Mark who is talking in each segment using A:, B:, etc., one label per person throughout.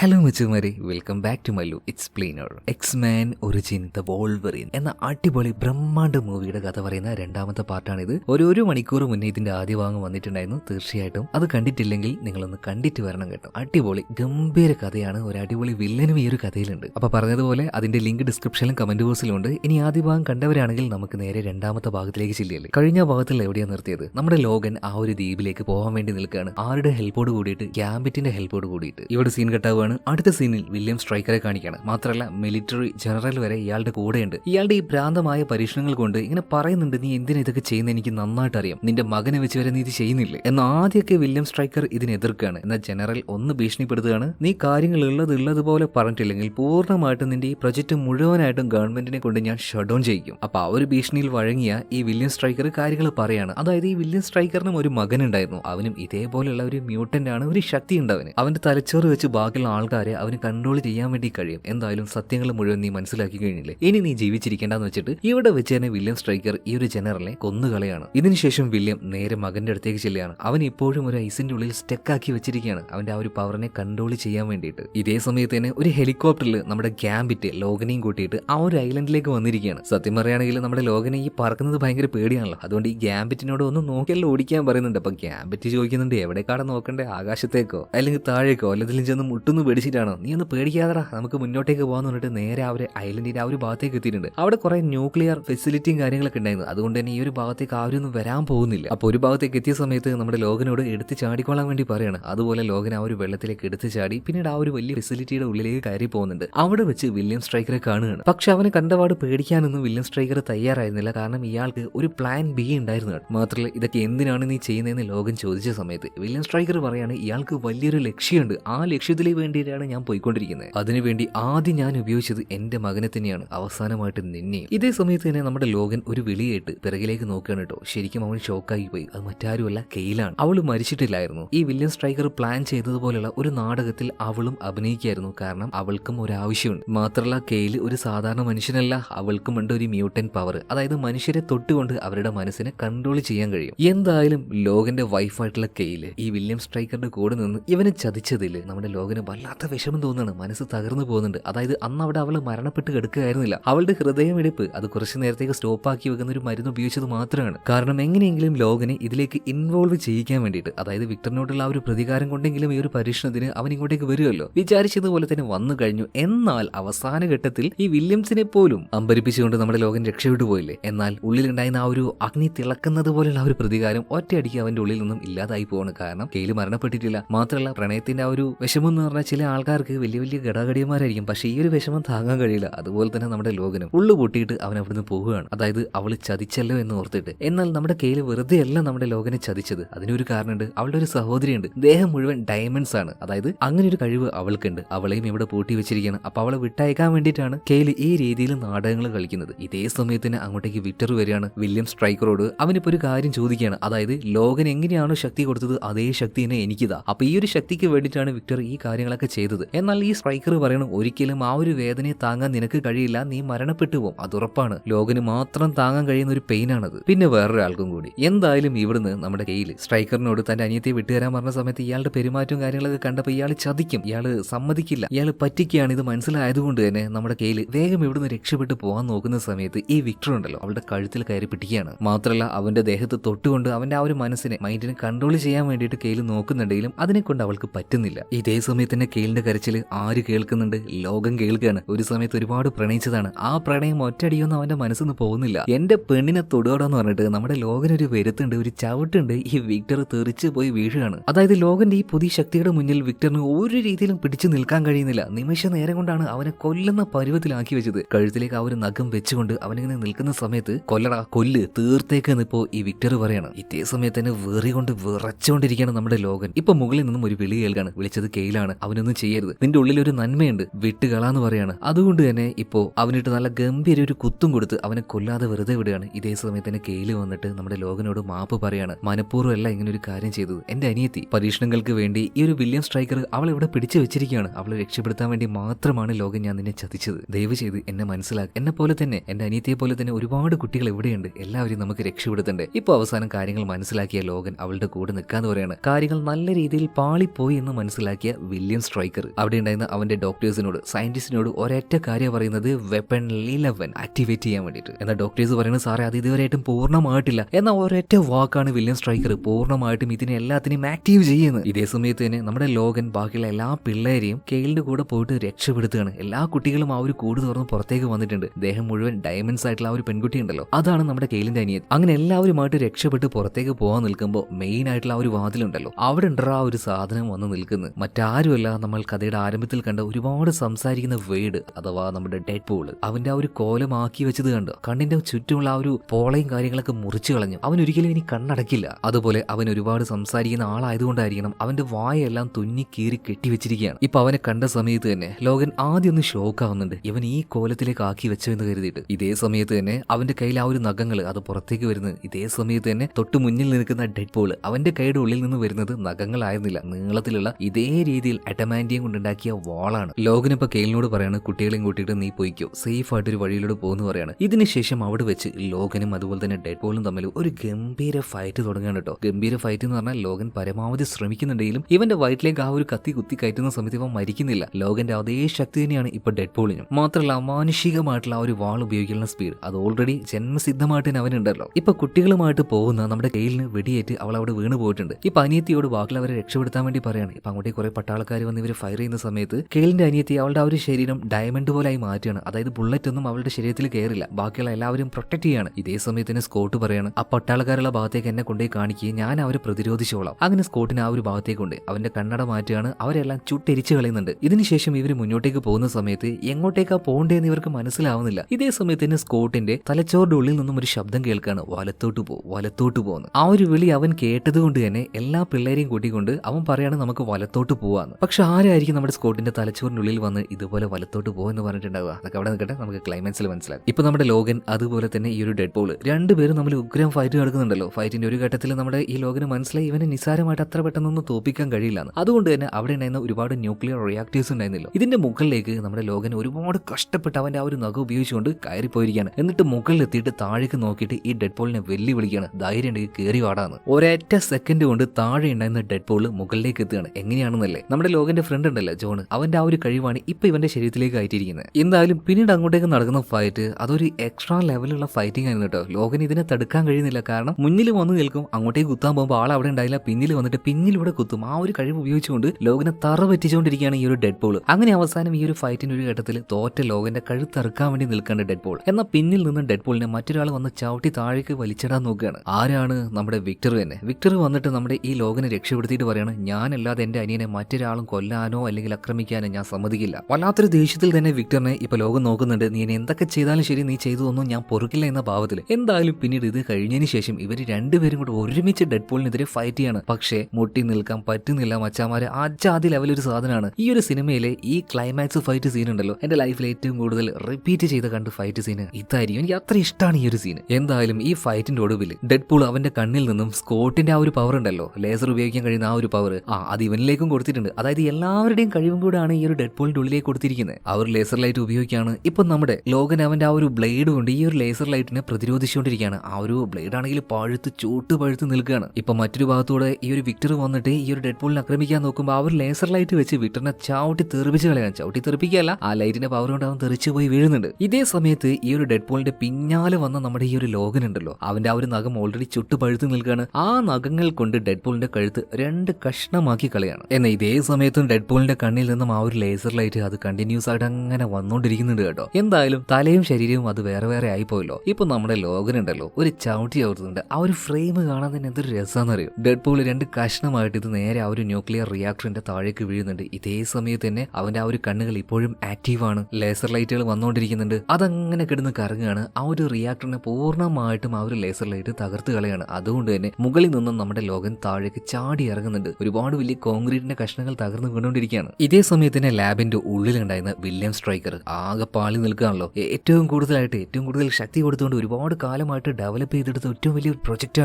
A: Hello മച്ചുമാരെ welcome back to Mallu it's പ്ലീനർ X man origin the Wolverine എന്ന അടിപൊളി ബ്രഹ്മാണ്ഡ മൂവിയുടെ കഥ പറയുന്ന രണ്ടാമത്തെ പാർട്ടാണിത് ഒരു ഒരു മണിക്കൂർ മുന്നേ ഇതിന്റെ ആദ്യ ഭാഗം വന്നിട്ടുണ്ടായിരുന്നു തീർച്ചയായിട്ടും. അത് കണ്ടിട്ടില്ലെങ്കിൽ നിങ്ങളൊന്ന് കണ്ടിട്ട് വരണം കേട്ടോ. അടിപൊളി ഗംഭീര കഥയാണ്. ഒരു അടിപൊളി വില്ലനും ഈ ഒരു കഥയിലുണ്ട്. അപ്പൊ പറഞ്ഞതുപോലെ അതിന്റെ ലിങ്ക് ഡിസ്ക്രിപ്ഷനിലും കമന്റ് ബോക്സിലും ഉണ്ട് ഇനി ആദ്യ ഭാഗം കണ്ടവരാണെങ്കിൽ നമുക്ക് നേരെ രണ്ടാമത്തെ ഭാഗത്തിലേക്ക് ചെല്ലിയല്ലേ? കഴിഞ്ഞ ഭാഗത്തിൽ എവിടെയാണ് നിർത്തിയത്? നമ്മുടെ ലോകൻ ആ ഒരു ദ്വീപിലേക്ക് പോകാൻ വേണ്ടി നിൽക്കുകയാണ്. ആരുടെ ഹെൽപ്പോട് കൂടിയിട്ട്? ക്യാമ്പറ്റിന്റെ ഹെൽപ്പോട് കൂടിയിട്ട്. ഇവിടെ സീൻ കെട്ടാവുകയാണ് അടുത്ത സീനിൽ വില്യം സ്ട്രൈക്കറെ കാണിക്കുകയാണ് മാത്രമല്ല മിലിറ്ററി ജനറൽ വരെ ഇയാളുടെ കൂടെയുണ്ട്. ഇയാളുടെ ഈ ഭ്രാന്തമായ പരീക്ഷണങ്ങൾ കൊണ്ട് ഇങ്ങനെ പറയുന്നുണ്ട് നീ എന്തിനാ ഇതൊക്കെ ചെയ്യുന്ന? എനിക്ക് നന്നായിട്ട് അറിയാം നിന്റെ മകനെ വെച്ച് വരെ നീ ഇത് ചെയ്യുന്നില്ലേ? എന്നാൽ ആദ്യമൊക്കെ വില്യം സ്ട്രൈക്കർ ഇതിനെ എതിർക്കുകയാണ്. എന്നാൽ ജനറൽ ഒന്ന് ഭീഷണിപ്പെടുത്തുകയാണ്. നീ കാര്യങ്ങൾ ഉള്ളത് ഉള്ളതുപോലെ പറഞ്ഞിട്ടില്ലെങ്കിൽ പൂർണമായിട്ടും നിന്റെ ഈ പ്രൊജക്ട് മുഴുവനായിട്ടും ഗവൺമെന്റിനെ കൊണ്ട് ഞാൻ ഷട്ട് ഡൗൺ ചെയ്യിക്കും അപ്പൊ ആ ഒരു ഭീഷണിയിൽ വഴങ്ങിയ ഈ വില്യം സ്ട്രൈക്കർ കാര്യങ്ങൾ പറയാണ്. അതായത് ഈ വില്യം സ്ട്രൈക്കറിനും ഒരു മകൻ ഉണ്ടായിരുന്നു അവനും ഇതേപോലെയുള്ള ഒരു മ്യൂട്ടന്റ് ആണ് ഒരു ശക്തി ഉണ്ട് അവന്. അവന്റെ തലച്ചോറ് വെച്ച് ബാക്കിയുള്ള ആൾക്കാരെ അവന് കൺട്രോൾ ചെയ്യാൻ വേണ്ടി കഴിയും. എന്തായാലും സത്യങ്ങൾ മുഴുവൻ നീ മനസ്സിലാക്കി കഴിഞ്ഞില്ലേ? ഇനി നീ ജീവിച്ചിരിക്കേണ്ടെന്ന് വെച്ചിട്ട് ഇവിടെ വെച്ച് തന്നെ വില്യം സ്ട്രൈക്കർ ഈ ഒരു ജനറലിനെ കൊന്നുകളയാണ്. ഇതിനുശേഷം വില്യം നേരെ മകന്റെ അടുത്തേക്ക് ചെല്ലുകയാണ്. അവൻ ഇപ്പോഴും ഒരു ഐസിന്റെ ഉള്ളിൽ സ്റ്റക്ക് ആക്കി വെച്ചിരിക്കുകയാണ്. അവന്റെ ആ ഒരു പവറിനെ കൺട്രോൾ ചെയ്യാൻ വേണ്ടിയിട്ട്. ഇതേ സമയത്ത് തന്നെ ഒരു ഹെലികോപ്റ്ററിൽ നമ്മുടെ ഗ്യാമ്പിറ്റ് ലോകനെയും കൂട്ടിയിട്ട് ആ ഒരു ഐലൻഡിലേക്ക് വന്നിരിക്കുകയാണ്. സത്യം പറയുകയാണെങ്കിൽ നമ്മുടെ ലോകനെ ഈ പറക്കുന്നത് ഭയങ്കര പേടിയാണല്ലോ. അതുകൊണ്ട് ഈ ഗ്യാമ്പിറ്റിനോട് ഒന്ന് നോക്കിയല്ലോ ഓടിക്കാൻ പറയുന്നുണ്ട്. അപ്പൊ ഗ്യാമ്പിറ്റ് ചോദിക്കുന്നുണ്ട് എവിടേക്കാണ് നോക്കണ്ടേ? ആകാശത്തേക്കോ? അല്ലെങ്കിൽ താഴേക്കോ? അല്ലെങ്കിൽ ചെന്ന് മുട്ടുന്ന് പേടിച്ചിട്ടാണോ? നീ ഒന്ന് പേടിക്കാതറ നമുക്ക് മുന്നോട്ടേക്ക് പോകാന്ന് പറഞ്ഞിട്ട് നേരെ അവർ ഐലൻഡിന്റെ ആ ഒരു ഭാഗത്തേക്ക് എത്തിയിട്ടുണ്ട്. അവിടെ കുറെ ന്യൂക്ലിയർ ഫെസിലിറ്റിയും കാര്യങ്ങളൊക്കെ ഉണ്ടായിരുന്നു. അതുകൊണ്ട് തന്നെ ഈ ഒരു ഭാഗത്തേക്ക് ആരൊന്നും വരാൻ പോകുന്നില്ല. അപ്പോൾ ഒരു ഭാഗത്തേക്ക് എത്തിയ സമയത്ത് നമ്മുടെ ലോകനോട് എടുത്ത് ചാടിക്കോളാൻ വേണ്ടി പറയാണ്. അതുപോലെ ലോകൻ ആ ഒരു വെള്ളത്തിലേക്ക് എടുത്ത് ചാടി പിന്നീട് ആ ഒരു വലിയ ഫെസിലിറ്റിയുടെ ഉള്ളിലേക്ക് കയറി പോകുന്നുണ്ട്. അവിടെ വെച്ച് വില്യം സ്ട്രൈക്കറെ കാണുകയാണ്. പക്ഷെ അവന് കണ്ടപാട് പേടിക്കാനൊന്നും വില്യം സ്ട്രൈക്കർ തയ്യാറായിരുന്നില്ല. കാരണം ഇയാൾക്ക് ഒരു പ്ലാൻ ബി ഉണ്ടായിരുന്നു മാത്രമല്ല ഇതൊക്കെ എന്തിനാണ് നീ ചെയ്യുന്നതെന്ന് ലോകൻ ചോദിച്ച സമയത്ത് വില്യം സ്ട്രൈക്കർ പറയാണ് ഇയാൾക്ക് വലിയൊരു ലക്ഷ്യമുണ്ട്. ആ ലക്ഷ്യത്തിലേക്ക് വേണ്ടിയിട്ടാണ് ഞാൻ പോയിക്കൊണ്ടിരിക്കുന്നത്. അതിനുവേണ്ടി ആദ്യം ഞാൻ ഉപയോഗിച്ചത് എന്റെ മകനെ തന്നെയാണ് അവസാനമായിട്ട് നിന്നെയും. ഇതേ സമയത്ത് തന്നെ നമ്മുടെ ലോകൻ ഒരു വിളിയായിട്ട് പിറകിലേക്ക് നോക്കുകയാണ് കേട്ടോ. ശരിക്കും അവൻ ഷോക്കായി പോയി. അത് മറ്റാരുമല്ല കെയിലാണ്. അവൾ മരിച്ചിട്ടില്ലായിരുന്നു. ഈ വില്യം സ്ട്രൈക്കർ പ്ലാൻ ചെയ്തതുപോലെയുള്ള ഒരു നാടകത്തിൽ അവളും അഭിനയിക്കായിരുന്നു കാരണം അവൾക്കും ഒരു ആവശ്യമുണ്ട്. മാത്രമല്ല കെയിൽ ഒരു സാധാരണ മനുഷ്യനല്ല. അവൾക്കും ഉണ്ട് ഒരു മ്യൂട്ടൻ പവർ. അതായത് മനുഷ്യരെ തൊട്ടുകൊണ്ട് അവരുടെ മനസ്സിനെ കൺട്രോൾ ചെയ്യാൻ കഴിയും. എന്തായാലും ലോകന്റെ വൈഫായിട്ടുള്ള കെയിൽ ഈ വില്യം സ്ട്രൈക്കറിന്റെ കൂടെ നിന്ന് ഇവനെ ചതിച്ചതിൽ നമ്മുടെ ലോകന് വല്ലാത്ത വിഷമം തോന്നുകയാണ്. മനസ്സ് തകർന്നു പോകുന്നുണ്ട്. അതായത് അന്ന് അവിടെ അവൾ മരണപ്പെട്ട് കിടക്കുകയായിരുന്നില്ല. അവളുടെ ഹൃദയമിടിപ്പ് അത് കുറച്ച് നേരത്തേക്ക് സ്റ്റോപ്പ് ആക്കി വെക്കുന്ന ഒരു മരുന്ന് ഉപയോഗിച്ചത് മാത്രമാണ്. കാരണം എങ്ങനെയെങ്കിലും ലോകനെ ഇതിലേക്ക് ഇൻവോൾവ് ചെയ്യിക്കാൻ വേണ്ടിയിട്ട് അതായത് വിക്ടറിനോടുള്ള ആ ഒരു പ്രതികാരം കൊണ്ടെങ്കിലും ഈ ഒരു പരീക്ഷണത്തിന് അവൻ ഇങ്ങോട്ടേക്ക് വരുമല്ലോ. വിചാരിച്ചതുപോലെ തന്നെ വന്നു കഴിഞ്ഞു. എന്നാൽ അവസാന ഘട്ടത്തിൽ ഈ വില്യംസിനെ പോലും അമ്പരിപ്പിച്ചുകൊണ്ട് നമ്മുടെ ലോകൻ രക്ഷപ്പെട്ടു പോയില്ലേ? എന്നാൽ ഉള്ളിലുണ്ടായിരുന്ന ആ ഒരു അഗ്നി തിളക്കുന്നത് പോലുള്ള ഒരു പ്രതികാരം ഒറ്റയടിക്ക് അവന്റെ ഉള്ളിൽ നിന്നും ഇല്ലാതായി പോവാണ്. കാരണം കെയിൽ മരണപ്പെട്ടിട്ടില്ല. മാത്രമല്ല പ്രണയത്തിന്റെ ആ ഒരു വിഷമം എന്ന് പറഞ്ഞാൽ ചില ആൾക്കാർക്ക് വലിയ വലിയ ഗടാഗടിയന്മാരായിരിക്കും. പക്ഷേ ഈ ഒരു വിഷമം താങ്ങാൻ കഴിയില്ല. അതുപോലെ തന്നെ നമ്മുടെ ലോകനും. ഉള്ളു പൊട്ടിയിട്ട് അവൻ അവിടുന്ന് പോവുകയാണ്. അതായത് അവൾ ചതിച്ചല്ലോ എന്ന് ഓർത്തിട്ട്. എന്നാൽ നമ്മുടെ കയ്യിൽ വെറുതെ അല്ല നമ്മുടെ ലോകനെ ചതിച്ചത്. അതിനൊരു കാരണമുണ്ട്. അവളുടെ ഒരു സഹോദരിയുണ്ട്. ദേഹം മുഴുവൻ ഡയമണ്ട്സ് ആണ്. അതായത് അങ്ങനെ ഒരു കഴിവ് അവൾക്കുണ്ട്. അവളെയും ഇവിടെ പൂട്ടി വെച്ചിരിക്കുകയാണ്. അപ്പൊ അവളെ വിട്ടയക്കാൻ വേണ്ടിയിട്ടാണ് കെയിൽ ഈ രീതിയിൽ നാടകങ്ങൾ കളിക്കുന്നത്. ഇതേ സമയത്തിന് അങ്ങോട്ടേക്ക് വിക്ടർ വരികയാണ് വില്യം സ്ട്രൈക്കറോട്. അവനിപ്പോ ഒരു കാര്യം ചോദിക്കുകയാണ്. അതായത് ലോകൻ എങ്ങനെയാണോ ശക്തി കൊടുത്തത് അതേ ശക്തി തന്നെ എനിക്കിതാ. അപ്പൊ ഈ ഒരു ശക്തിക്ക് വേണ്ടിയിട്ടാണ് വിക്ടർ ഈ കാര്യങ്ങളൊക്കെ ചെയ്തത്. എന്നാൽ ഈ സ്ട്രൈക്കർ പറയണം ഒരിക്കലും ആ ഒരു വേദനയെ താങ്ങാൻ നിനക്ക് കഴിയില്ല. നീ മരണപ്പെട്ടു പോകും അത് ഉറപ്പാണ് ലോകന് മാത്രം താങ്ങാൻ കഴിയുന്ന ഒരു പെയിൻ ആണത്. പിന്നെ വേറൊരാൾക്കും കൂടി. എന്തായാലും ഇവിടുന്ന് നമ്മുടെ കയ്യിൽ സ്ട്രൈക്കറിനോട് തന്റെ അനിയത്തെ വിട്ടുതരാൻ പറഞ്ഞ സമയത്ത് ഇയാളുടെ പെരുമാറ്റവും കാര്യങ്ങളൊക്കെ കണ്ടപ്പോൾ ഇയാൾ ചതിക്കും. ഇയാൾ സമ്മതിക്കില്ല. ഇയാൾ പറ്റിക്കുകയാണ്. ഇത് മനസ്സിലായതുകൊണ്ട് തന്നെ നമ്മുടെ കയ്യിൽ വേഗം ഇവിടുന്ന് രക്ഷപ്പെട്ടു പോകാൻ നോക്കുന്ന സമയത്ത് ഈ വിക്ടർ ഉണ്ടല്ലോ അവളുടെ കഴുത്തിൽ കയറി പിടിക്കുകയാണ്. മാത്രമല്ല അവന്റെ ദേഹത്ത് തൊട്ടുകൊണ്ട് അവന്റെ ആ ഒരു മനസ്സിനെ മൈൻഡിനെ കൺട്രോൾ ചെയ്യാൻ വേണ്ടിയിട്ട് കയ്യിൽ നോക്കുന്നുണ്ടെങ്കിലും അതിനെ കൊണ്ട് അവൾക്ക് പറ്റുന്നില്ല. ഇതേ സമയത്ത് തന്നെ കെയിലിന്റെ കരച്ചിൽ ആര് കേൾക്കുന്നുണ്ട്? ലോകം കേൾക്കുകയാണ്. ഒരു സമയത്ത് ഒരുപാട് പ്രണയിച്ചതാണ്. ആ പ്രണയം ഒറ്റയടിയൊന്നും അവന്റെ മനസ്സിൽ നിന്ന് പോകുന്നില്ല. എന്റെ പെണ്ണിനെ തൊടുകടാന്ന് പറഞ്ഞിട്ട് നമ്മുടെ ലോകനൊരു വരുത്തുണ്ട് ഒരു ചവിട്ടുണ്ട്. ഈ വിക്ടർ തെറിച്ച് പോയി വീഴുകയാണ്. അതായത് ലോകന്റെ ഈ പുതിയ ശക്തിയുടെ മുന്നിൽ വിക്ടറിന് ഒരു രീതിയിലും പിടിച്ചു നിൽക്കാൻ കഴിയുന്നില്ല. നിമിഷ നേരം കൊണ്ടാണ് അവനെ കൊല്ലുന്ന പരുവത്തിലാക്കി വെച്ചത്. കഴുത്തിലേക്ക് ആ ഒരു നഖം വെച്ചുകൊണ്ട് അവനിങ്ങനെ നിൽക്കുന്ന സമയത്ത് കൊല്ലടാ കൊല്ല്. തീർത്തേക്ക് ഇപ്പോ ഈ വിക്ടർ പറയണം. ഇതേ സമയത്ത് തന്നെ വെറി കൊണ്ട് വിറച്ചുകൊണ്ടിരിക്കുകയാണ് നമ്മുടെ ലോകൻ. ഇപ്പൊ മുകളിൽ നിന്നും ഒരു വിളി കേൾക്കാണ്. വിളിച്ചത് കെയിലാണ് അവനൊന്നും ചെയ്യരുത്. നിന്റെ ഉള്ളിൽ ഒരു നന്മയുണ്ട്. വിട്ടുകളാന്ന് പറയാണ്. അതുകൊണ്ട് തന്നെ ഇപ്പോ അവനിട്ട് നല്ല ഗംഭീര ഒരു കുത്തും കൊടുത്ത് അവനെ കൊല്ലാതെ വെറുതെ വിടുകയാണ്. ഇതേ സമയത്ത് തന്നെ കേലി വന്നിട്ട് നമ്മുടെ ലോകനോട് മാപ്പ് പറയാണ്. മനഃപൂർവം അല്ല ഇങ്ങനെ ഒരു കാര്യം ചെയ്തത്. എന്റെ അനിയത്തി പരീക്ഷണങ്ങൾക്ക് വേണ്ടി ഈ ഒരു വില്യം സ്ട്രൈക്കർ അവളെ ഇവിടെ പിടിച്ചു വെച്ചിരിക്കുകയാണ്. അവളെ രക്ഷപ്പെടുത്താൻ വേണ്ടി മാത്രമാണ് ലോകം ഞാൻ നിന്നെ ചതിച്ചത്. ദയവ് ചെയ്ത് എന്നെ മനസ്സിലാക്കി. എന്നെ പോലെ തന്നെ എന്റെ അനിയത്തിയെ പോലെ തന്നെ ഒരുപാട് കുട്ടികൾ എവിടെയുണ്ട് എല്ലാവരെയും നമുക്ക് രക്ഷപ്പെടുത്തണ്ടേ. ഇപ്പൊ അവസാനം കാര്യങ്ങൾ മനസ്സിലാക്കിയ ലോകൻ അവളുടെ കൂടെ നിൽക്കാന്ന് പറയാണ്. കാര്യങ്ങൾ നല്ല രീതിയിൽ പാളിപ്പോയി എന്ന് മനസ്സിലാക്കിയ വില്യം സ്ട്രൈക്കർ അവിടെ ഉണ്ടായിരുന്ന അവന്റെ ഡോക്ടേഴ്സിനോട് സയന്റിസ്റ്റിനോട് ഒരൊറ്റ കാര്യം പറയുന്നത് വെപ്പൺ ഇലവൻ ആക്ടിവേറ്റ് ചെയ്യാൻ വേണ്ടിയിട്ട്. എന്നാൽ ഡോക്ടേഴ്സ് പറയുന്നത് സാറേ അത് ഇതുവരെയായിട്ടും പൂർണമായിട്ടില്ല. എന്ന ഒരൊറ്റ വാക്കാണ് വില്യം സ്ട്രൈക്കർ പൂർണമായിട്ടും ഇതിനെ എല്ലാത്തിനെയും ആക്റ്റീവ് ചെയ്യുന്നത്. ഇതേ സമയത്ത് തന്നെ നമ്മുടെ ലോകൻ ബാക്കിയുള്ള എല്ലാ പിള്ളേരെയും കെയിലിന്റെ കൂടെ പോയിട്ട് രക്ഷപ്പെടുത്തുകയാണ്. എല്ലാ കുട്ടികളും ആ ഒരു കൂട് തുറന്ന് പുറത്തേക്ക് വന്നിട്ടുണ്ട്. ദേഹം മുഴുവൻ ഡയമണ്ട്സ് ആയിട്ടുള്ള ആ ഒരു പെൺകുട്ടി ഉണ്ടല്ലോ. അതാണ് നമ്മുടെ കെയിലിന്റെ അനിയൻ. അങ്ങനെ എല്ലാവരുമായിട്ട് രക്ഷപ്പെട്ട് പുറത്തേക്ക് പോകാൻ നിൽക്കുമ്പോൾ മെയിൻ ആയിട്ടുള്ള ആ ഒരു വാതിലുണ്ടല്ലോ. അവിടെ ഉണ്ടോ ആ ഒരു സാധനം വന്ന് നിൽക്കുന്നത് മറ്റാരുമല്ല നമ്മൾ കഥയുടെ ആരംഭത്തിൽ കണ്ട ഒരുപാട് സംസാരിക്കുന്ന വേഡ് അഥവാ നമ്മുടെ ഡെഡ് പോൾ അവന്റെ ആ ഒരു കോലമാക്കി വെച്ചത് കണ്ട്. കണ്ണിന്റെ ചുറ്റുമുള്ള ആ ഒരു പോളയും കാര്യങ്ങളൊക്കെ മുറിച്ചു കളഞ്ഞു. അവൻ ഒരിക്കലും ഇനി കണ്ണടക്കില്ല. അതുപോലെ അവൻ ഒരുപാട് സംസാരിക്കുന്ന ആളായതുകൊണ്ടായിരിക്കണം അവന്റെ വായെല്ലാം തുന്നി കീറി കെട്ടിവെച്ചിരിക്കുകയാണ് ഇപ്പൊ അവനെ കണ്ട സമയത്ത് തന്നെ ലോകൻ ആദ്യം ഒന്ന് ഷോക്ക് ആവുന്നുണ്ട്. ഇവൻ ഈ കോലത്തിലേക്ക് ആക്കി വെച്ചോ എന്ന് കരുതിയിട്ട്. ഇതേ സമയത്ത് തന്നെ അവന്റെ കയ്യിൽ ആ ഒരു നഖങ്ങൾ അത് പുറത്തേക്ക് വരുന്നത് ഇതേ സമയത്ത് തന്നെ തൊട്ട് മുന്നിൽ നിൽക്കുന്ന ഡെഡ് പോൾ അവന്റെ കൈയുടെ ഉള്ളിൽ നിന്ന് വരുന്നത് നഖങ്ങളായിരുന്നില്ല. നീളത്തിലുള്ള ഇതേ രീതിയിൽ അറ്റമാൻഡിയം കൊണ്ടുണ്ടാക്കിയ വാളാണ്. ഇപ്പൊ കെയിലിനോട് പറയാണ് കുട്ടികളെയും കൂട്ടിയിട്ട് നീ പോയിക്കോ. സേഫ് ആയിട്ട് ഒരു വഴിയിലൂടെ പോകുന്നു പറയാണ്. ഇതിനുശേഷം അവിടെ വെച്ച് ലോകനും അതുപോലെ തന്നെ ഡെഡ് പോലും തമ്മിൽ ഒരു ഗംഭീര ഫൈറ്റ് തുടങ്ങുകയാണ് കേട്ടോ ഗംഭീര ഫൈറ്റ് എന്ന് പറഞ്ഞാൽ ലോകൻ പരമാവധി ശ്രമിക്കുന്നുണ്ടെങ്കിലും ഇവന്റെ വയറ്റിലേക്ക് ആ ഒരു കത്തി കുത്തി കയറ്റുന്ന സമയത്ത് ഇവൻ മരിക്കുന്നില്ല. ലോകന്റെ അതേ ശക്തി തന്നെയാണ് ഇപ്പൊ ഡെഡ് പോളിനും മാത്രമല്ല അമാനുഷികമായിട്ടുള്ള ആ ഒരു വാൾ ഉപയോഗിക്കുന്ന സ്പീഡ് അത് ഓൾറെഡി ജന്മസിദ്ധമായിട്ട് തന്നെ അവനുണ്ടല്ലോ. ഇപ്പൊ കുട്ടികളുമായിട്ട് പോകുന്ന നമ്മുടെ കയ്യിലിന് വെടിയേറ്റ് അവൾ അവിടെ വീണ് പോയിട്ടുണ്ട് ഇപ്പൊ അനിയത്തിയോട് അവരെ രക്ഷപ്പെടുത്താൻ വേണ്ടി പറയാണ്. ഇപ്പൊ അങ്ങോട്ടേ കുറെ പട്ടാളക്കാർ വന്ന് ഇവർ ഫയർ ചെയ്യുന്ന സമയത്ത് കെയിലിന്റെ അനിയത്തി അവളുടെ ആ ഒരു ശരീരം ഡയമണ്ട് പോലായി മാറ്റുകയാണ്. അതായത് ബുള്ളറ്റ് ഒന്നും അവളുടെ ശരീരത്തിൽ കയറില്ല ബാക്കിയുള്ള എല്ലാവരും പ്രൊട്ടക്ട് ചെയ്യാണ്. ഇതേ സമയത്തിന് സ്കോട്ട് പറയാണ് ആ പട്ടാളക്കാരുള്ള ഭാഗത്തേക്ക് എന്നെ കൊണ്ടുപോയി കാണിക്കുകയും ഞാൻ അവരെ പ്രതിരോധിച്ചോളാം. അങ്ങനെ സ്കോട്ടിന് ആ ഒരു ഭാഗത്തേക്ക് കൊണ്ട് അവന്റെ കണ്ണട മാറ്റുകയാണ് അവരെല്ലാം ചുട്ടെരിച്ച് കളയുന്നുണ്ട്. ഇതിനുശേഷം ഇവർ മുന്നോട്ടേക്ക് പോകുന്ന സമയത്ത് എങ്ങോട്ടേക്കാ പോകേണ്ടതെന്ന് ഇവർക്ക് മനസ്സിലാവുന്നില്ല. ഇതേ സമയത്ത് തന്നെ സ്കോട്ടിന്റെ തലച്ചോറിന്റെ ഉള്ളിൽ നിന്നും ഒരു ശബ്ദം കേൾക്കാണ് വലത്തോട്ട് പോ വലത്തോട്ട് പോകുന്നു ആ ഒരു വിളി അവൻ കേട്ടത് കൊണ്ട് തന്നെ എല്ലാ പിള്ളേരെയും കൂട്ടിക്കൊണ്ട് അവൻ പറയാണ് നമുക്ക് വലത്തോട്ട് പോവാന്ന്. പക്ഷെ ആരായിരിക്കും നമ്മുടെ സ്കോട്ടിന്റെ തലച്ചോറിനുള്ളിൽ വന്ന് ഇതുപോലെ വലത്തോട്ട് പോകുമെന്ന് പറഞ്ഞിട്ടുണ്ടാവുക? അതൊക്കെ അവിടെ നിൽക്കട്ടെ നമുക്ക് ക്ലൈമാക്സിൽ മനസ്സിലാകും ഇപ്പൊ നമ്മുടെ ലോകൻ അതുപോലെ തന്നെ ഈ ഒരു ഡെഡ് ബോൾ രണ്ടുപേരും നമ്മൾ ഉഗ്രം ഫൈറ്റ് നടക്കുന്നുണ്ടല്ലോ. ഫൈറ്റിന്റെ ഒരു ഘട്ടത്തിൽ നമ്മുടെ ഈ ലോകന് മനസ്സിലായി ഇവനെ നിസാരമായിട്ട് അത്ര പെട്ടെന്നൊന്നും തോപ്പിക്കാൻ കഴിയില്ലെന്ന് അതുകൊണ്ട് തന്നെ അവിടെ ഉണ്ടായിരുന്ന ഒരുപാട് ന്യൂക്ലിയർ റിയാക്ടേഴ്സ് ഉണ്ടായിരുന്നല്ലോ. ഇതിന്റെ മുകളിലേക്ക് നമ്മുടെ ലോകൻ ഒരുപാട് കഷ്ടപ്പെട്ട് അവന്റെ ആ ഒരു നഖ ഉപയോഗിച്ചുകൊണ്ട് കയറിപ്പോയിരിക്കുകയാണ്. എന്നിട്ട് മുകളിലെത്തിയിട്ട് താഴേക്ക് നോക്കിയിട്ട് ഈ ഡെഡ് പോളിനെ വെല്ലുവിളിക്കുകയാണ്. ധൈര്യം കയറി വാടാന്ന്. ഒരൊറ്റ സെക്കൻഡ് കൊണ്ട് താഴെ ഉണ്ടായിരുന്ന ഡെഡ് പോൾ മുകളിലേക്ക് എത്തുകയാണ്. എങ്ങനെയാണെന്നല്ലേ? നമ്മുടെ ലോകന്റെ ഫ്രണ്ട് ഉണ്ടല്ലോ ജോൺ അവന്റെ ആ ഒരു കഴിവാണ് ഇപ്പൊ ഇവന്റെ ശരീരത്തിലേക്ക് കയറ്റിയിരിക്കുന്നത് എന്തായാലും പിന്നീട് അങ്ങോട്ടേക്ക് നടക്കുന്ന ഫൈറ്റ് അതൊരു എക്സ്ട്രാ ലെവലുള്ള ഫൈറ്റിംഗ് ആയിരുന്നു കേട്ടോ. ലോകൻ ഇതിനെ തടുക്കാൻ കഴിയുന്നില്ല. കാരണം മുന്നിൽ വന്ന് നിൽക്കും അങ്ങോട്ടേക്ക് കുത്താൻ പോകുമ്പോൾ ആൾ അവിടെ ഉണ്ടായില്ല പിന്നിൽ വന്നിട്ട് പിന്നിലൂടെ കുത്തും. ആ ഒരു കഴിവ് ഉപയോഗിച്ചുകൊണ്ട് ലോകനെ തറ പറ്റിച്ചുകൊണ്ടിരിക്കുകയാണ് ഈ ഒരു ഡെഡ് പോൾ അങ്ങനെ അവസാനം ഈ ഒരു ഫൈറ്റിന്റെ ഒരു ഘട്ടത്തിൽ തോറ്റ ലോകന്റെ കഴുത്തറുക്കാൻ വേണ്ടി നിൽക്കേണ്ട ഡെഡ് പോൾ എന്നാൽ പിന്നിൽ നിന്ന് ഡെഡ് പോളിനെ മറ്റൊരാൾ വന്ന് ചവിട്ടി താഴേക്ക് വലിച്ചിടാൻ നോക്കുകയാണ്. ആരാണ് നമ്മുടെ വിക്ടർ തന്നെ? വിക്ടർ വന്നിട്ട് നമ്മുടെ ഈ ലോകനെ രക്ഷപ്പെടുത്തിയിട്ട് പറയാണ് ഞാനല്ലാതെ എന്റെ അനിയനെ മറ്റൊരാളും കൊല്ലാനോ അല്ലെങ്കിൽ ആക്രമിക്കാനോ ഞാൻ സമ്മതിക്കില്ല. വല്ലാത്തൊരു ദേഷ്യത്തിൽ തന്നെ വിക്ടറിനെ ഇപ്പൊ ലോകം നോക്കുന്നുണ്ട്. നീ എന്തൊക്കെ ചെയ്താലും ശരി നീ ചെയ്തതൊന്നും ഞാൻ പൊറുക്കില്ല എന്ന ഭാവത്തിൽ. എന്തായാലും പിന്നീട് ഇത് കഴിഞ്ഞതിന് ശേഷം ഇവർ രണ്ടുപേരും കൂടെ ഒരുമിച്ച് ഡെഡ് പോളിനെതിരെ ഫൈറ്റ് ചെയ്യാണ്. പക്ഷേ മുട്ടി നിൽക്കാൻ പറ്റുന്നില്ല മച്ചാമാരെ. അജാതി ലെവൽ ഒരു സാധനമാണ്. ഈ ഒരു സിനിമയിലെ ഈ ക്ലൈമാക്സ് ഫൈറ്റ് സീൻ ഉണ്ടല്ലോ. എന്റെ ലൈഫിൽ ഏറ്റവും കൂടുതൽ റിപ്പീറ്റ് ചെയ്ത കണ്ട് ഫൈറ്റ് സീന് ഇതായിരിക്കും എനിക്ക് അത്ര ഇഷ്ടമാണ് ഈ ഒരു സീൻ എന്തായാലും ഈ ഫൈറ്റിന്റെ ഒടുവിൽ ഡെഡ് പൂൾ അവന്റെ കണ്ണിൽ നിന്നും സ്കോട്ടിന്റെ ആ ഒരു പവർ ഉണ്ടല്ലോ. ലേസർ ഉപയോഗിക്കാൻ കഴിയുന്ന ആ ഒരു പവർ ആ അത് ഇവനിലേക്കും കൊടുത്തിട്ടുണ്ട്. അതായത് എല്ലാവരുടെയും കഴിവും കൂടാണ് ഈ ഒരു ഡെഡ് പോളിന്റെ ഉള്ളിലേക്ക് കൊടുത്തിരിക്കുന്നത് ഒരു ലേസർ ലൈറ്റ് ഉപയോഗിക്കുകയാണ്. ഇപ്പൊ നമ്മുടെ ലോകൻ അവന്റെ ആ ഒരു ബ്ലേഡ് കൊണ്ട് ഈ ഒരു ലേസർ ലൈറ്റിനെ പ്രതിരോധിച്ചുകൊണ്ടിരിക്കുകയാണ്. ആ ഒരു ബ്ലേഡ് ആണെങ്കിൽ പഴുത്ത് ചൂട്ട് പഴുത്ത് നിൽക്കുകയാണ്. ഇപ്പൊ മറ്റൊരു ഭാഗത്തൂടെ ഈ ഒരു വിക്ടർ വന്നിട്ട് ഈ ഒരു ഡെഡ് പോളിനെ ആക്രമിക്കാൻ നോക്കുമ്പോൾ ആ ഒരു ലേസർ ലൈറ്റ് വെച്ച് വിക്ടറിനെ ചവിട്ടി തെറിപ്പിച്ച് കളയാൻ ചവിട്ടി തെറിപ്പിക്കുകയല്ല ആ ലൈറ്റിന്റെ പവർ കൊണ്ട് അവൻ തെറിച്ചു പോയി വീഴുന്നുണ്ട്. ഇതേ സമയത്ത് ഈ ഒരു ഡെഡ് പോളിന്റെ പിന്നാലെ വന്ന നമ്മുടെ ഈ ഒരു ലോകൻ ഉണ്ടല്ലോ. അവന്റെ ആ ഒരു നഖം ഓൾറെഡി ചുട്ട് പഴുത്ത് നിൽക്കുകയാണ്. ആ നഖങ്ങൾ കൊണ്ട് ഡെഡ് പോളിന്റെ കഴുത്ത് രണ്ട് കഷ്ണമാക്കി കളയാണ്. എന്നാൽ ഇതേ സമയത്തും ഡെഡ് പോളിന്റെ കണ്ണിൽ നിന്നും ആ ഒരു ലേസർ ലൈറ്റ് അത് കണ്ടിന്യൂസ് ആയിട്ട് അങ്ങനെ വന്നുകൊണ്ടിരിക്കുന്നുണ്ട് കേട്ടോ. എന്തായാലും തലയും ശരീരവും അത് വേറെ വേറെ ആയിപ്പോയല്ലോ. ഇപ്പൊ നമ്മുടെ ലോകൻ ഉണ്ടല്ലോ ഒരു ചവിട്ടി ചവിട്ടുന്നുണ്ട്. ആ ഒരു ഫ്രെയിം കാണാൻ തന്നെ എന്തൊരു രസമാണെന്ന് അറിയോ ഡെഡ് പോൾ രണ്ട് കഷ്ണമായിട്ട് ഇത് നേരെ ആ ഒരു ന്യൂക്ലിയർ റിയാക്ടറിന്റെ താഴേക്ക് വീഴുന്നുണ്ട്. ഇതേ സമയത്ത് തന്നെ അവന്റെ ആ ഒരു കണ്ണുകൾ ഇപ്പോഴും ആക്റ്റീവ് ആണ്. ലേസർ ലൈറ്റുകൾ വന്നുകൊണ്ടിരിക്കുന്നുണ്ട് അതങ്ങനെ കിടന്ന് കറങ്ങുകയാണ്. ആ ഒരു റിയാക്ടറിനെ പൂർണമായിട്ടും ആ ഒരു ലേസർ ലൈറ്റ് തകർത്ത് കളയാണ്. അതുകൊണ്ട് തന്നെ മുകളിൽ നിന്നും നമ്മുടെ ലോകൻ താഴേക്ക് ചാടി ഇറങ്ങുന്നുണ്ട്. ഒരുപാട് വലിയ കോൺക്രീറ്റിന്റെ കഷ്ണങ്ങൾ തകർന്നു വീണുകൊണ്ടിരിക്കുകയാണ് ഇതേ സമയത്ത് തന്നെ ലാബിന്റെ ഉള്ളിലുണ്ടായിരുന്ന വില്യം സ്ട്രൈക്കർ ആകെ പാളി നിൽക്കുകയാണല്ലോ. ഏറ്റവും കൂടുതലായിട്ട് ഏറ്റവും കൂടുതൽ ശക്തി കൊടുത്തുകൊണ്ട് ഒരുപാട് കാലമായിട്ട് ഡെവലപ്പ് ചെയ്തെടുത്ത ഏറ്റവും വലിയ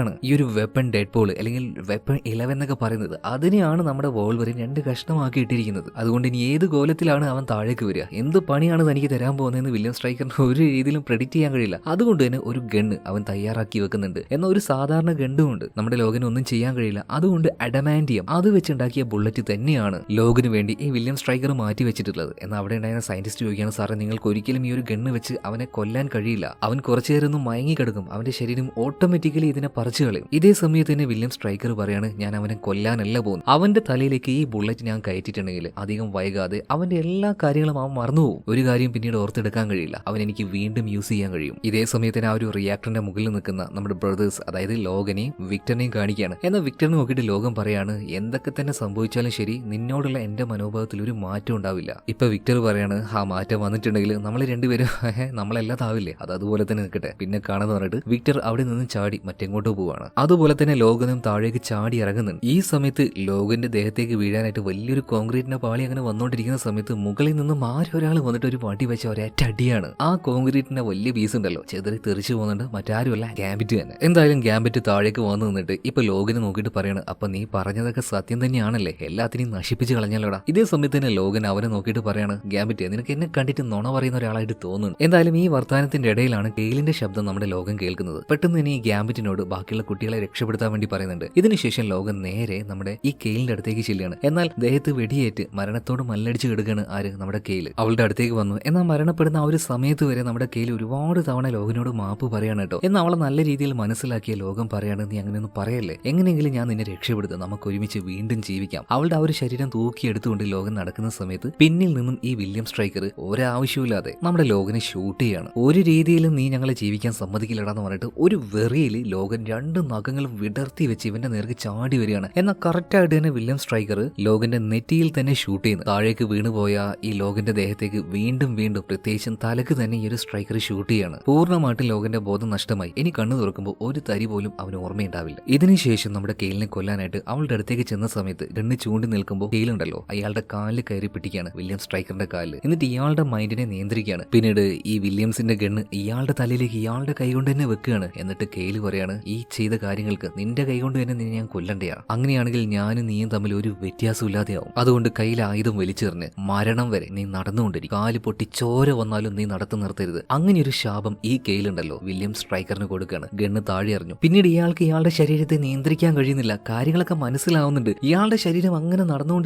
A: ആണ് ഈ ഒരു വെപ്പൺ ഡെഡ് പോൾ അല്ലെങ്കിൽ വെപ്പൺ ഇലവൻ എന്നൊക്കെ പറയുന്നത്. അതിനെയാണ് നമ്മുടെ വോൾവറിൻ രണ്ട് കഷ്ണമാക്കി ഇട്ടിരിക്കുന്നത് അതുകൊണ്ട് ഇനി ഏത് കോലത്തിലാണ് അവൻ താഴേക്ക് വരിക? എന്ത് പണിയാണ് തനിക്ക് തരാൻ പോകുന്നതെന്ന് വില്യം സ്ട്രൈക്കറിന് ഒരു രീതിയിലും പ്രെഡിക്റ്റ് ചെയ്യാൻ കഴിയില്ല. അതുകൊണ്ട് തന്നെ ഒരു ഗണ്ണ് അവൻ തയ്യാറാക്കി വെക്കുന്നുണ്ട്. എന്നാൽ ഒരു സാധാരണ ഗണ്ണുമുണ്ട് നമ്മുടെ ലോകന് ഒന്നും ചെയ്യാൻ കഴിയില്ല. അതുകൊണ്ട് അഡമാൻഡിയം അത് വെച്ചുണ്ടാക്കിയ ബുള്ളറ്റ് തന്നെയാണ് ലോകിന് വേണ്ടി ഈ വില്യം സ്ട്രൈക്കർ മാറ്റി വെച്ചിട്ടുള്ളത്. എന്നാൽ അവിടെ ഉണ്ടായിരുന്ന സയന്റിസ്റ്റ് ചോദിക്കുകയാണ് സാറേ നിങ്ങൾക്ക് ഒരിക്കലും ഈ ഒരു ഗണ്ണ് വെച്ച് അവനെ കൊല്ലാൻ കഴിയില്ല. അവൻ കുറച്ചു നേരം ഒന്ന് മയങ്ങി കിടക്കും. അവന്റെ ശരീരം ഓട്ടോമാറ്റിക്കലി ഇതിനെ പറിച്ചു കളയും. ഇതേ സമയത്ത് തന്നെ വില്യം സ്ട്രൈക്കർ പറയാണ് ഞാൻ അവനെ കൊല്ലാനല്ല പോകുന്നു അവന്റെ തലയിലേക്ക് ഈ ബുള്ളറ്റ് ഞാൻ കയറ്റിയിട്ടുണ്ടെങ്കിൽ അധികം വൈകാതെ അവന്റെ എല്ലാ കാര്യങ്ങളും അവൻ മറന്നുപോകും. ഒരു കാര്യം പിന്നീട് ഓർത്തെടുക്കാൻ കഴിയില്ല. അവൻ എനിക്ക് വീണ്ടും യൂസ് ചെയ്യാൻ കഴിയും. ഇതേ സമയത്തിന് ആ ഒരു റിയാക്ടറിന്റെ മുകളിൽ നിൽക്കുന്ന നമ്മുടെ ബ്രദേഴ്സ് അതായത് ലോകനെയും വിക്ടറിനെയും കാണിക്കുകയാണ്. എന്നാൽ വിക്ടറിനെ നോക്കിയിട്ട് ലോകം പറയാണ് എന്തൊക്കെ തന്നെ സംഭവിച്ചാലും ശരി നിന്നോടുള്ള എന്റെ മനോഭാവത്തിൽ ഒരു മാറ്റം ഉണ്ടാവില്ല. ഇപ്പൊ വിക്ടർ പറയാണ് ആ മാറ്റം വന്നിട്ടുണ്ടെങ്കിൽ നമ്മൾ രണ്ടുപേരും നമ്മളെല്ലാം താവില്ലേ? അത് അതുപോലെ തന്നെ നിൽക്കട്ടെ. പിന്നെ കാണുന്ന പറഞ്ഞിട്ട് വിക്ടർ അവിടെ നിന്ന് ചാടി മറ്റെങ്ങോട്ടോ പോവാണ്. അതുപോലെ തന്നെ ലോകനും താഴേക്ക് ചാടി ഇറങ്ങുന്നുണ്ട്. ഈ സമയത്ത് ലോകന്റെ ദേഹത്തേക്ക് വീഴാനായിട്ട് വലിയൊരു കോൺക്രീറ്റിന്റെ പാളി അങ്ങനെ വന്നുകൊണ്ടിരിക്കുന്ന സമയത്ത് മുകളിൽ നിന്നും ആരൊരാൾ വന്നിട്ട് ഒരു വടി വെച്ച ഒരേറ്റ അടിയാണ്. ആ കോൺക്രീറ്റിന്റെ വലിയ പീസ് ഉണ്ടല്ലോ. ചെതറി തെറിച്ചു പോകുന്നുണ്ട്. മറ്റാരുമല്ല ഗ്യാബിറ്റ് തന്നെ. എന്തായാലും ഗ്യാബിറ്റ് താഴേക്ക് വന്നു നിന്നിട്ട് ഇപ്പൊ ലോകനെ നോക്കിയിട്ട് പറയാണ് അപ്പൊ നീ പറഞ്ഞതൊക്കെ സത്യം തന്നെയാണല്ലേ? എല്ലാത്തിനെയും നശിപ്പിച്ച് കളഞ്ഞല്ലോടാ ഇതേ സമയത്ത് തന്നെ ലോകൻ അവനെ നോക്കിയിട്ട് പറയാണ് ഗ്യാമിറ്റ് നിനക്ക് എന്നെ കണ്ടിട്ട് നുണ പറയുന്ന ഒരാളായിട്ട് തോന്നുന്നു. എന്തായാലും ഈ വർത്തമാനത്തിന്റെ ഇടയിലാണ് കെയിലിന്റെ ശബ്ദം നമ്മുടെ ലോകം കേൾക്കുന്നത്. പെട്ടെന്ന് തന്നെ ഈ ഗ്യാമിറ്റിനോട് ബാക്കിയുള്ള കുട്ടികളെ രക്ഷപ്പെടുത്താൻ വേണ്ടി പറയുന്നുണ്ട്. ഇതിനുശേഷം ലോകം നേരെ നമ്മുടെ ഈ കെയിലിന്റെ അടുത്തേക്ക് ചെല്ലുകയാണ്. എന്നാൽ ദേഹത്ത് വെടിയേറ്റ് മരണത്തോട് മല്ലടിച്ച് കിടക്കുകയാണ് ആര്? നമ്മുടെ കെയിൽ. അവളുടെ അടുത്തേക്ക് വന്നു. എന്നാൽ മരണപ്പെടുന്ന ആ ഒരു സമയത്ത് വരെ നമ്മുടെ കെയിൽ ഒരുപാട് തവണ ലോകനോട് മാപ്പ് പറയാണ് കേട്ടോ. എന്നാൽ അവളെ നല്ല രീതിയിൽ മനസ്സിലാക്കിയ ലോകം പറയാണ് നീ അങ്ങനെയൊന്നും പറയല്ലേ? എങ്ങനെയെങ്കിലും ഞാൻ നിന്നെ രക്ഷപ്പെടുത്തും. നമുക്ക് ഒരുമിച്ച് വീണ്ടും ജീവിക്കാം. അവളുടെ ആ ഒരു ശരീരം തൂക്കിയെടുത്തുകൊണ്ട് ലോകം നടക്കുന്ന സമയത്ത് പിന്നിൽ നിന്നും ഈ വില്യം സ്ട്രൈക്കർ ഒരാവശ്യമില്ലാതെ നമ്മുടെ ലോകനെ ഷൂട്ട് ചെയ്യാണ്. ഒരു രീതിയിലും നീ ഞങ്ങളെ ജീവിക്കാൻ സമ്മതിക്കില്ലടാന്ന് പറഞ്ഞിട്ട് ഒരു വെറിയിൽ ലോകൻ രണ്ട് നഖങ്ങളും വിടർത്തി വെച്ച് ഇവന്റെ നേർക്ക് ചാടി വരികയാണ്. എന്നാൽ കറക്റ്റായിട്ട് തന്നെ വില്യം സ്ട്രൈക്കർ ലോകന്റെ നെറ്റിയിൽ തന്നെ ഷൂട്ട് ചെയ്യുന്നു. താഴേക്ക് വീണുപോയ ഈ ലോകന്റെ ദേഹത്തേക്ക് വീണ്ടും വീണ്ടും പ്രത്യേകിച്ചും തലക്ക് തന്നെ ഈ ഒരു സ്ട്രൈക്കർ ഷൂട്ട് ചെയ്യാണ്. പൂർണമായിട്ടും ലോകന്റെ ബോധം നഷ്ടമായി. ഇനി കണ്ണു തുറക്കുമ്പോൾ ഒരു തരി പോലും അവന് ഓർമ്മയുണ്ടാവില്ല. ഇതിനുശേഷം നമ്മുടെ കെയിലിനെ കൊല്ലാനായിട്ട് അവളുടെ അടുത്തേക്ക് ചെന്ന സമയത്ത് ഗണ്ണ് ചൂണ്ടി നിൽക്കുമ്പോൾ കെയിലുണ്ടല്ലോ അയാളുടെ കാലിൽ കയറി പിടിക്കുകയാണ് വില്യം സ്ട്രൈക്കറിന്റെ കാലിൽ എന്നിട്ട് ഇയാളുടെ മൈൻഡിനെ നിയന്ത്രിക്കുകയാണ്. പിന്നീട് ഈ വില്യംസിന്റെ ഗണ്ണ് ഇയാളുടെ തലയിലേക്ക് ഇയാളുടെ കൈ കൊണ്ട് തന്നെ വെക്കുകയാണ്. എന്നിട്ട് കെയിൽ പറയാണ് ഈ ചെയ്ത കാര്യങ്ങൾക്ക് നിന്റെ കൈ കൊണ്ട് തന്നെ ഞാൻ കൊല്ലണ്ടയാ. അങ്ങനെയാണെങ്കിൽ ഞാനും നീയും തമ്മിൽ ഒരു വ്യത്യാസം ഇല്ലാതെയാവും അതുകൊണ്ട് കയ്യിൽ ആയുധം വലിച്ചെറിഞ്ഞ് മരണം വരെ നീ നടന്നുകൊണ്ടിരിക്കും. കാൽ പൊട്ടി ചോര വന്നാലും നീ നടത്തു നിർത്തരുത്. അങ്ങനെ ഒരു ശാപം ഈ കെയിലുണ്ടല്ലോ വില്യം സ്ട്രൈക്കറിന് കൊടുക്കുകയാണ്. ഗണ്ണ് താഴെ അറിഞ്ഞു പിന്നീട് ഇയാൾക്ക് ഇയാളുടെ ശരീരത്തെ നിയന്ത്രിക്കാൻ കഴിയുന്നില്ല. കാര്യങ്ങളൊക്കെ മനസ്സിലാവുന്നുണ്ട്. ഇയാളുടെ ശരീരം അങ്ങനെ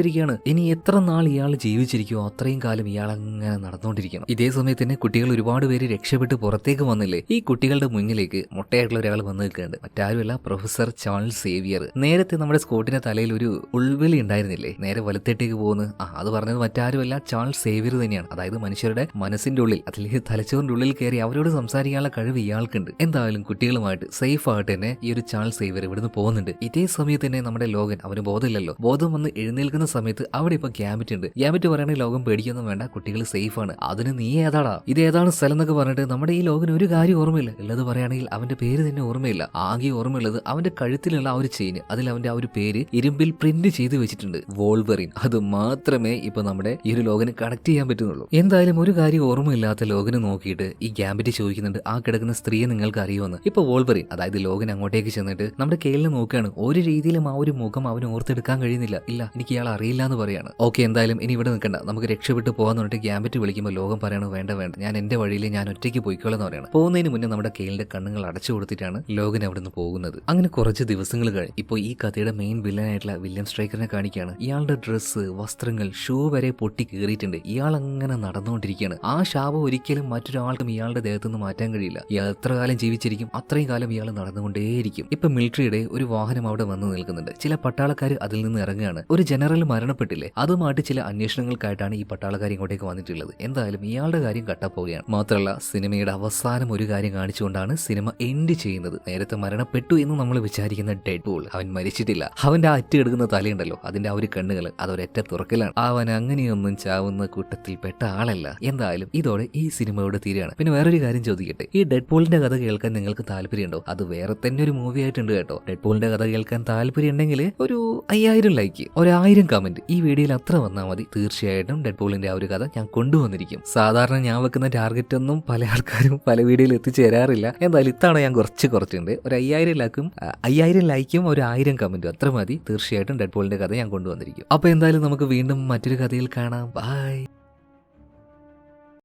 A: നടന്നുകൊണ്ടിരിക്കുകയാണ് ഇനി എത്ര നാൾ ഇയാൾ ജീവിച്ചിരിക്കുമോ അത്രയും കാലം ഇയാൾ അങ്ങനെ നടന്നുകൊണ്ടിരിക്കണം. ഇതേ സമയത്ത് തന്നെ കുട്ടികൾ ഒരുപാട് പേര് രക്ഷപ്പെട്ട് പുറത്തേക്ക് വന്നില്ലേ? ഈ കുട്ടികളുടെ മുന്നിലേക്ക് മുട്ടയായിട്ടുള്ള ഒരാൾ വന്നു നിൽക്കുന്നുണ്ട്. മറ്റാരുമല്ല പ്രൊഫസർ ചാൾസ് സേവിയർ. നേരത്തെ നമ്മുടെ സ്കോട്ടിന്റെ തലയിൽ ഒരു ഉൾവിളി ഉണ്ടായിരുന്നില്ലേ? നേരെ വലത്തേട്ടേക്ക് പോകുന്നു ആ അത് പറഞ്ഞത് മറ്റാരുമല്ല ചാൾസ് സേവിയർ തന്നെയാണ്. അതായത് മനുഷ്യരുടെ മനസ്സിന്റെ ഉള്ളിൽ അല്ലെങ്കിൽ തലച്ചോറിന്റെ ഉള്ളിൽ കയറി അവരോട് സംസാരിക്കാനുള്ള കഴിവ് ഇയാൾക്കുണ്ട്. എന്തായാലും കുട്ടികളുമായിട്ട് സേഫ് ആയിട്ട് തന്നെ ഈ ഒരു ചാൾസ് സേവിയർ ഇവിടുന്ന് പോകുന്നുണ്ട്. ഇതേ സമയത്ത് തന്നെ നമ്മുടെ ലോകൻ അവന് ബോധമില്ലല്ലോ. ബോധം വന്ന് എഴുന്നേൽക്കുന്ന സമയത്ത് അവിടെ ഇപ്പൊ ഗ്യാമറ്റ് ഉണ്ട്. ഗ്യാമറ്റ് പറയുകയാണെങ്കിൽ ലോകം പേടിക്കൊന്നും വേണ്ട കുട്ടികൾ സേഫ് ആണ്. അതിന് നീ ഏതാടാ? ഇത് ഏതാണ് സ്ഥലം എന്നൊക്കെ പറഞ്ഞിട്ട് നമ്മുടെ ഈ ലോകന് ഒരു കാര്യം ഓർമ്മയില്ല. ഉള്ളത് പറയുകയാണെങ്കിൽ അവന്റെ പേര് തന്നെ ഓർമ്മയില്ല. ആകെ ഓർമ്മയുള്ളത് അവന്റെ കഴുത്തിലുള്ള ആ ഒരു ചെയിൻ അതിൽ അവന്റെ ആ ഒരു പേര് ഇരുമ്പിൽ പ്രിന്റ് ചെയ്ത് വെച്ചിട്ടുണ്ട്. വോൾവറിൻ അത് മാത്രമേ ഇപ്പൊ നമ്മുടെ ഈ ഒരു ലോകന് കണക്ട് ചെയ്യാൻ പറ്റുന്നുള്ളൂ. എന്തായാലും ഒരു കാര്യം ഓർമ്മയില്ലാത്ത ലോകന് നോക്കിയിട്ട് ഈ ഗ്യാമ്പിറ്റ് ചോദിക്കുന്നുണ്ട് ആ കിടക്കുന്ന സ്ത്രീയെ നിങ്ങൾക്ക് അറിയുമെന്ന്? ഇപ്പൊ വോൾവറിൻ അതായത് ലോകൻ അങ്ങോട്ടേക്ക് ചെന്നിട്ട് നമ്മുടെ കേളിനെ നോക്കുകയാണ്. ഒരു രീതിയിലും ആ ഒരു മുഖം അവന് ഓർത്തെടുക്കാൻ കഴിയുന്നില്ല. ഇല്ല എനിക്ക് ഇയാൾ അറിയില്ല എന്ന് പറയാണ്. ഓക്കെ എന്തായാലും ഇനി ഇവിടെ നിൽക്കണ്ട. നമുക്ക് രക്ഷപ്പെട്ട് പോകാന്ന് പറഞ്ഞിട്ട് ഗ്യാമ്പറ്റ് വിളിക്കുമ്പോൾ ലോകം പറയണോ വേണ്ട വേണ്ട. ഞാൻ എന്റെ വഴിയിൽ ഞാൻ ഒറ്റയ്ക്ക് പോയിക്കോളെന്ന് പറയണം. പോകുന്നതിന് മുന്നേ നമ്മുടെ കെയിലിന്റെ കണ്ണുകൾ അടച്ചു കൊടുത്തിട്ടാണ് ലോകൻ അവിടെ നിന്ന് പോകുന്നത്. അങ്ങനെ കുറച്ച് ദിവസങ്ങൾ കഴിഞ്ഞ് ഇപ്പോൾ ഈ കഥയുടെ മെയിൻ വില്ലൻ ആയിട്ടുള്ള വില്യം സ്ട്രൈക്കറിനെ കാണിക്കുകയാണ് ഇയാളുടെ ഡ്രസ്സ് വസ്ത്രങ്ങൾ ഷൂ വരെ പൊട്ടി കീറിയിട്ടുണ്ട്. ഇയാൾ അങ്ങനെ നടന്നുകൊണ്ടിരിക്കുകയാണ്. ആ ശാപം ഒരിക്കലും മറ്റൊരാൾക്കും ഇയാളുടെ ദേഹത്തു നിന്ന് മാറ്റാൻ കഴിയില്ല. ഇയാൾ എത്ര കാലം ജീവിച്ചിരിക്കും അത്രയും കാലം ഇയാൾ നടന്നുകൊണ്ടേയിരിക്കും. ഇപ്പൊ മിലിറ്ററിയുടെ ഒരു വാഹനം അവിടെ വന്ന് നിൽക്കുന്നുണ്ട്. ചില പട്ടാളക്കാർ അതിൽ നിന്ന് ഇറങ്ങുകയാണ്. ഒരു ജനറൽ മരണപ്പെട്ടില്ലേ? അതുമായിട്ട് ചില അന്വേഷണങ്ങൾക്കായിട്ടാണ് ഈ പട്ടാളക്കാർ ഇങ്ങോട്ടേക്ക് വന്നിട്ടുള്ളത്. എന്തായാലും ഇയാളുടെ കാര്യം കട്ടപ്പോവുകയാണ് മാത്രമല്ല സിനിമയുടെ അവസാനം ഒരു കാര്യം കാണിച്ചുകൊണ്ടാണ് സിനിമ എൻഡ് ചെയ്യുന്നത്. നേരത്തെ മരണപ്പെട്ടു എന്ന് നമ്മൾ വിചാരിക്കുന്ന ഡെഡ് ബോൾ അവൻ മരിച്ചിട്ടില്ല. അവന്റെ ആ അറ്റ് തലയുണ്ടല്ലോ. അതിന്റെ ആ ഒരു കണ്ണുകൾ അതൊരൊറ്റ തുറക്കലാണ്. അവൻ അങ്ങനെയൊന്നും ചാവുന്ന കൂട്ടത്തിൽ പെട്ട ആളല്ല. എന്തായാലും ഇതോടെ ഈ സിനിമയോട് തീരെയാണ് പിന്നെ വേറൊരു കാര്യം ചോദിക്കട്ടെ. ഈ ഡെഡ് പോളിന്റെ കഥ കേൾക്കാൻ നിങ്ങൾക്ക് താല്പര്യമുണ്ടോ? അത് വേറെ തന്നെ ഒരു മൂവി ആയിട്ടുണ്ട് കേട്ടോ. ഡെഡ് പോളിന്റെ കഥ കേൾക്കാൻ താല്പര്യം ഉണ്ടെങ്കിൽ ഒരു അയ്യായിരം ലൈക്ക് ഒരായിരം കമന്റ് ഈ വീഡിയോയിൽ അത്ര വന്നാൽ മതി. തീർച്ചയായിട്ടും ഡെഡ് ബോളിന്റെ ആ ഒരു കഥ ഞാൻ കൊണ്ടുവന്നിരിക്കും. സാധാരണ ഞാൻ വെക്കുന്ന ടാർഗറ്റ് ഒന്നും പല ആൾക്കാരും പല വീഡിയോയിൽ എത്തിച്ചേരാറില്ല. എന്തായാലും ഇത്തവണ ഞാൻ കുറച്ച് കുറച്ചുണ്ട് ഒരു അയ്യായിരം ലൈക്കും അയ്യായിരം ലൈക്കും ഒരു ആയിരം കമന്റും അത്ര മതി. തീർച്ചയായിട്ടും ഡെഡ് ബോളിന്റെ കഥ ഞാൻ കൊണ്ടുവന്നിരിക്കും. അപ്പോൾ എന്തായാലും നമുക്ക് വീണ്ടും മറ്റൊരു കഥയിൽ കാണാം. ബൈ